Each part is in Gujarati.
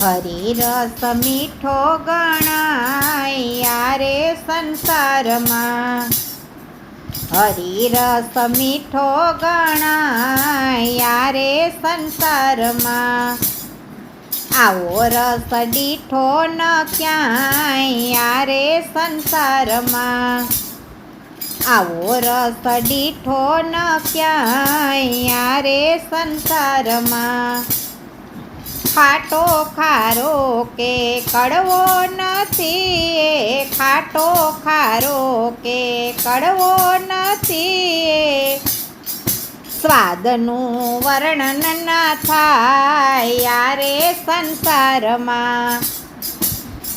હરિરસ મીઠો ગણાય રે સંસારમાં. હરિરસ મીઠો ગણાય રે સંસારમાં. આવો રસ દીઠો ન ક્યાંય રે સંસારમાં. આવો રસ દીઠો ન ક્યાંય રે સંસારમાં. ખાટો ખારો કે કડવો નથી ખાટો ખારો કે કડવો નથી સ્વાદનું વર્ણન ના થાય, યારે સંસારમાં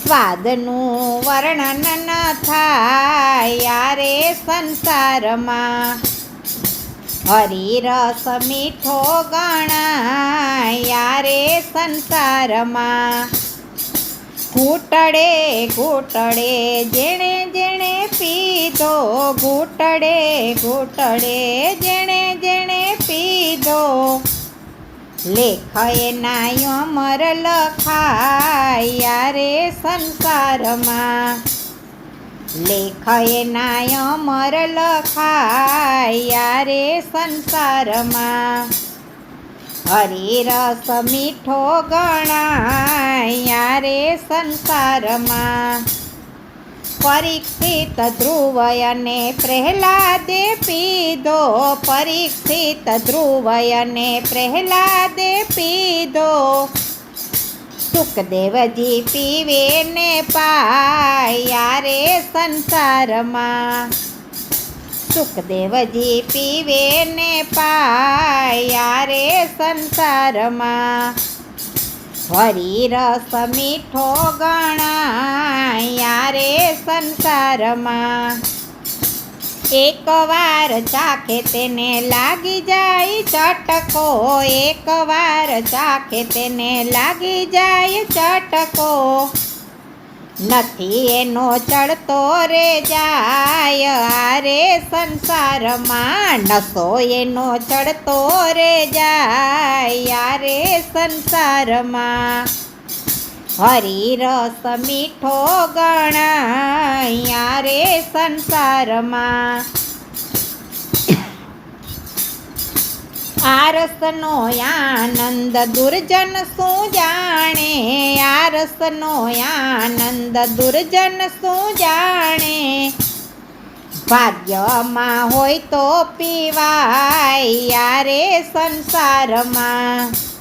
સ્વાદનું વર્ણન ન થાય, યારે સંસારમાં હરિરસ મીઠો ગણાયા રે સંસારમાં. ઘૂંટડે ઘૂંટડે જેણે જેણે પીધો, ઘૂંટડે ઘૂંટડે જેણે જેણે પીધો. લેખ એના અમર લખાયા રે સંસારમાં. લેખ નાય અમર લખાયા રે સંસારમાં. હરિરસ મીઠો ગણાયા યારે સંસારમાં. પરીક્ષિત ધ્રુવયને પ્રહલાદે પીધો, પરીક્ષિત ધ્રુવયને પ્રહલાદે પીધો. સુખદેવજી પીવે ને પાય યારે સંસારમાં સુખદેવજી પીવે ને પાયા રે સંસારમાં. હરિરસ મીઠો ગણાયા રે સંસારમાં. એકવાર ચાખે તેને લાગી જાય ચટકો એક વાર ચાખે તેને લાગી જાય ચટકો. નથી, એનો ચડતો રે જાય. અરે સંસારમાં નસો એનો ચડતો રે જાય. યારે સંસારમાં હરિરસ મીઠો ગણાય. રે સંસારમાં આ રસનો આનંદ દુર્જન શું જાણે? આ રસનો આનંદ દુર્જન શું જાણે? ભાગ્યમાં હોય તો પીવાય, યારે સંસારમાં.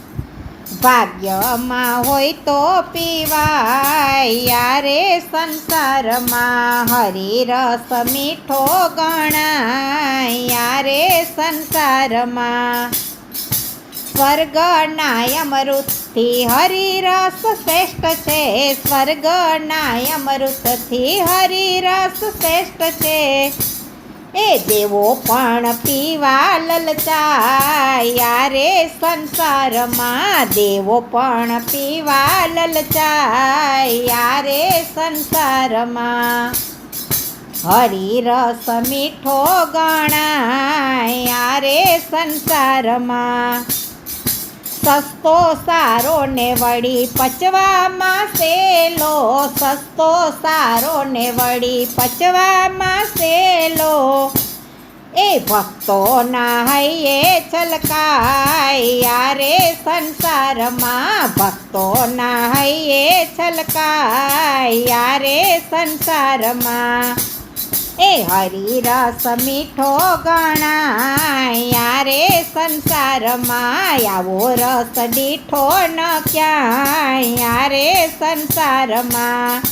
ભાગ્યમાં હોય તો પીવાય. રે સંસારમાં હરિરસ મીઠો ગણાય. યારે સંસારમાં સ્વર્ગના અમૃતથી હરિરસ શ્રેષ્ઠ છે. સ્વર્ગના અમૃતથી હરિરસ શ્રેષ્ઠ છે. એ દેવો પણ પીવા લલચાય. યારે સંસારમાં દેવો પણ પીવા લલચાય. યારે સંસારમાં હરિરસ મીઠો ગણાય. યારે સંસારમાં સસ્તો સારો ને વળી પચવામાં સેલો. સસ્તો સારો ને વળી પચવામાં સેલો. એ ભક્તોના હૈયે છલકાય. યારે સંસારમાં ભક્તોના હૈયે છલકાય. યારે સંસારમાં એ હરિરસ મીઠો ગણાય રે સંસારમાં આવો રસ દીઠો ન ક્યાંય રે સંસારમાં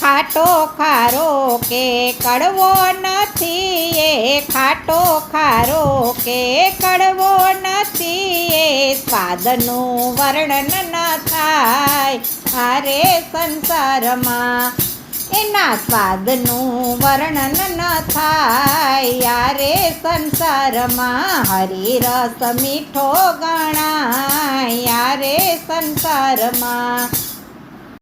ખાટો ખારો કે કડવો નથી, એ ખાટો ખારો કે કડવો નથી, એ સ્વાદનું વર્ણન ન થાય આરે સંસારમાં એના સ્વાદનું વર્ણન ન થાય. યારે સંસારમાં હરિરસ મીઠો ગણાય. યારે સંસારમાં